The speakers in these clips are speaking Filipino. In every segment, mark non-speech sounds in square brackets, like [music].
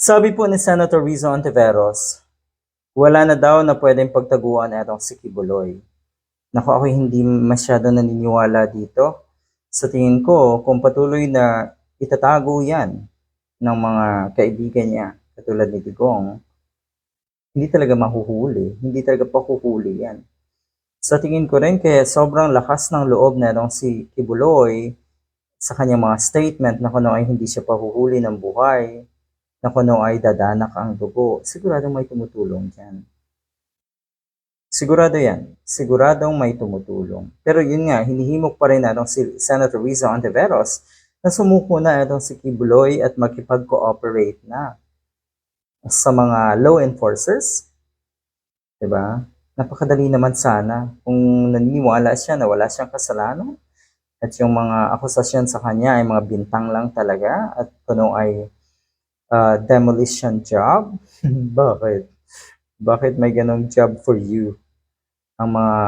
Sabi po ni Senator Rizzo Ontiveros, wala na daw na pwedeng pagtaguan etong si Kibuloy. Naku, ako hindi masyado naniniwala dito. Sa tingin ko, kung patuloy na itatago yan ng mga kaibigan niya, katulad ni Digong, hindi talaga mahuhuli. Hindi talaga pahuhuli yan. Sa tingin ko rin, kaya sobrang lakas ng loob na itong si Kibuloy sa kanyang mga statement na kuno ay hindi siya pahuhuli ng buhay, na kuno ay dadanak ang dugo, siguradong may tumutulong dyan. Sigurado yan. Siguradong may tumutulong. Pero yun nga, hinihimok pa rin natong si Senator Rizzo Ontiveros na sumuko na itong si Kibuloy at makipag-cooperate na sa mga law enforcers. 'Di ba? Napakadali naman sana kung naniniwala siya na wala siyang kasalanan at yung mga akusasyon sa kanya ay mga bintang lang talaga at kuno ay ah, demolition job. [laughs] Bakit? Bakit may ganong job for you? Ang mga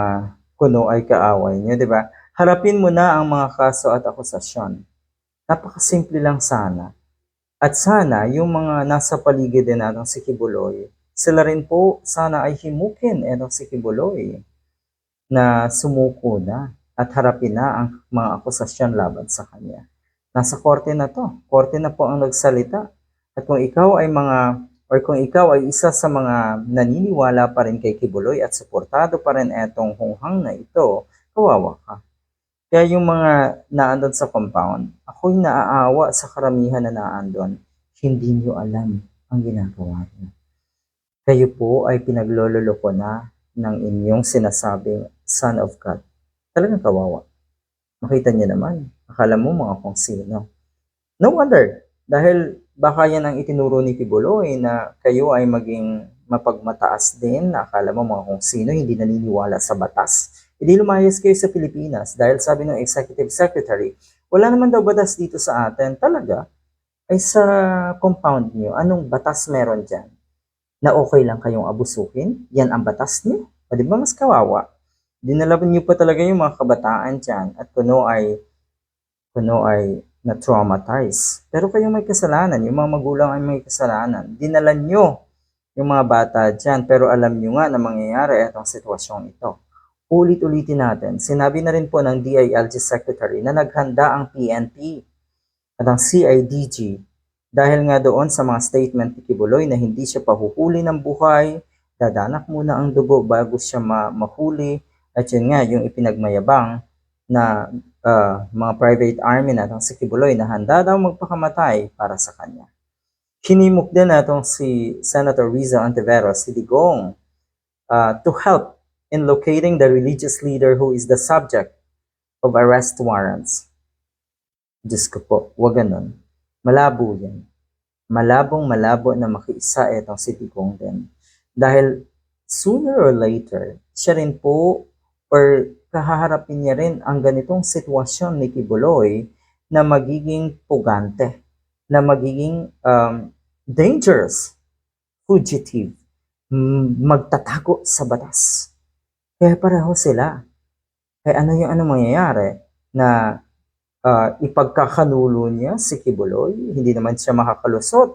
kuno ay kaaway niyo, di ba? Harapin mo na ang mga kaso at akusasyon. Napakasimple lang sana. At sana, yung mga nasa paligid din natin si Kibuloy, sila rin po sana ay himukin etong si Kibuloy na sumuko na at harapin na ang mga akusasyon laban sa kanya. Nasa korte na to. Korte na po ang nagsalita. At kung ikaw ay mga or kung ikaw ay isa sa mga naniniwala pa rin kay Kibuloy at suportado pa rin etong hunghang na ito, kawawa ka. Kaya yung mga naandun sa compound, ako'y naaawa sa karamihan na naandun. Hindi nyo alam ang ginagawa niyo. Kayo po ay pinaglololoko na ng inyong sinasabing Son of God. Talagang kawawa. Makita niyo naman. Akala mo mga kung sino. No wonder. Dahil baka yan ang itinuro ni Kibuloy na kayo ay maging mapagmataas din akala mo mga kung sino hindi naniniwala sa batas. Hindi lumayas kayo sa Pilipinas dahil sabi ng Executive Secretary, wala naman daw batas dito sa atin. Talaga, ay sa compound niyo, anong batas meron dyan? Na okay lang kayong abusuhin? Yan ang batas niyo? O di ba mas kawawa? Dinalaban niyo pa talaga yung mga kabataan dyan at kuno ay kuno ay na-traumatize. Pero kayong may kasalanan, yung mga magulang ay may kasalanan. Dinala nyo yung mga bata dyan, pero alam nyo nga na mangyayari itong sitwasyong ito. Ulit-ulitin natin, sinabi na rin po ng DILG Secretary na naghanda ang PNP at ang CIDG dahil nga doon sa mga statement ni Kibuloy na hindi siya pahuhuli ng buhay, dadanak muna ang dugo bago siya ma- mahuli, at yun nga yung ipinagmayabang na ah, mga private army na itong si Kibuloy na handa daw magpakamatay para sa kanya. Hinimok din natong si Senator Riza Antiveros, si Digong, uh, to help in locating the religious leader who is the subject of arrest warrants. Diyos ko po, wag ganun. Malabo yan. Malabong malabo na makiisa itong si Digong din. Dahil sooner or later, siya rin po or kahaharapin niya rin ang ganitong sitwasyon ni Kibuloy na magiging pugante, na magiging um, dangerous, fugitive, magtatago sa batas. Kaya pareho sila. Kaya ano yung ano mangyayari na ah, ipagkakanulo niya si Kibuloy, hindi naman siya makakalusot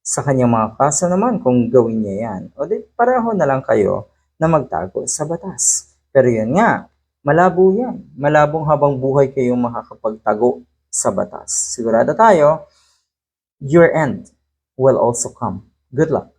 sa kanyang mga kaso naman kung gawin niya yan. O di pareho na lang kayo na magtago sa batas. Pero yun nga, malabo yan. Malabong habang buhay kayong makakapagtago sa batas. Sigurado tayo, your end will also come. Good luck.